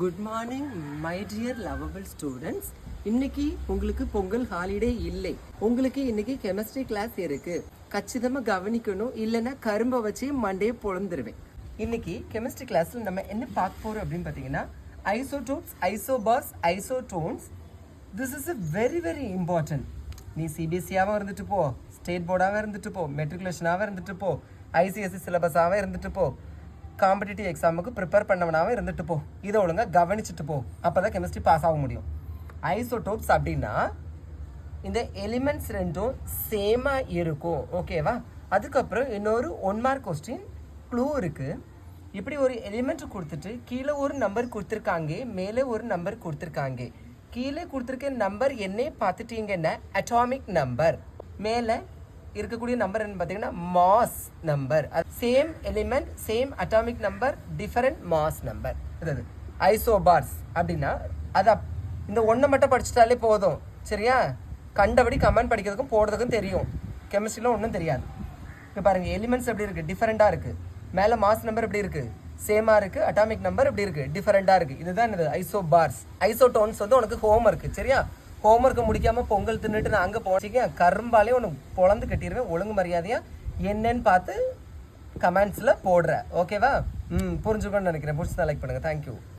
Good morning my dear lovable students இன்னைக்கு உங்களுக்கு Pongal holiday இல்லை. உங்களுக்கு இன்னைக்கு கெமிஸ்ட்ரி கிளாஸ் இருக்கு. கச்சிதமாக கவனிக்கணும் இல்லைன்னா கரும்பை வச்சு மண்டையை பொழந்துருவேன். இன்னைக்கு கெமிஸ்ட்ரி கிளாஸ்ல நம்ம என்ன பார்க்க போறோம் அப்படின்னு பார்த்தீங்கன்னா isotopes isobars isotones this is a very very important நீ சிபிஎஸ்சியாகவும் இருந்துட்டு போ ஸ்டேட் போர்டாகவும் இருந்துட்டு போ மெட்ரிகுலேஷனாகவும் இருந்துட்டு போ ஐசிஎஸ்சி சிலபஸாகவும் இருந்துட்டு போ. காம்படிட்டிவ் எக்ஸாமுக்கு ப்ரிப்பேர் பண்ணவனாகவும் இருந்துட்டு போ. இதை ஒழுங்காக கவனிச்சுட்டு போ. அப்போ தான் கெமிஸ்ட்ரி பாஸ் ஆக முடியும். ஐசோடோப்ஸ் அப்படின்னா இந்த எலிமெண்ட்ஸ் ரெண்டும் சேமாக இருக்கும். ஓகேவா அதுக்கப்புறம் இன்னொரு ஒன் மார்க் கொஸ்டின் க்ளூ இருக்குது இப்படி ஒரு எலிமெண்ட் கொடுத்துட்டு கீழே ஒரு நம்பர் கொடுத்துருக்காங்க மேலே ஒரு நம்பர் கொடுத்துருக்காங்க. கீழே கொடுத்துருக்க நம்பர் என்ன பார்த்துட்டீங்கன்னா அட்டாமிக் நம்பர் மேலே இருக்கக்கூடிய நம்பர் என்ன பார்த்தீங்கன்னா mass number same element same atomic number different mass number அதாவது ஐசோபார்ஸ் அப்படின்னா அது இந்த ஒன்றை மட்டும் படிச்சிட்டாலே போதும். சரியா? கண்டபடி கமெண்ட் படிக்கிறதுக்கும் போடுறதுக்கும் தெரியும். கெமிஸ்ட்ரியில் ஒன்றும் தெரியாது. இப்போ பாருங்கள் எலிமெண்ட்ஸ் எப்படி இருக்குது டிஃப்ரெண்ட்டாக இருக்குது மேலே மாஸ் நம்பர் எப்படி இருக்குது சேமாக இருக்குது அட்டாமிக் நம்பர் எப்படி இருக்குது டிஃப்ரெண்ட்டாக இருக்குது இதுதான் என்னது? ஐசோபார்ஸ் ஐசோடோன்ஸ் வந்து உனக்கு ஹோம் இருக்குது சரியா? ஹோம்ஒர்க்கை முடிக்காமல் பொங்கல் தின்னுட்டு நான் அங்கே போனேன் கரும்பாலே ஒன்று பொழந்து கட்டிடுவேன் ஒழுங்கு மரியாதையாக என்னன்னு பார்த்து கமெண்ட்ஸில் போடுறேன். ஓகேவா ம் புரிஞ்சுக்கணும்னு நினைக்கிறேன். பிடிச்சி லைக் பண்ணுங்கள் தேங்க்யூ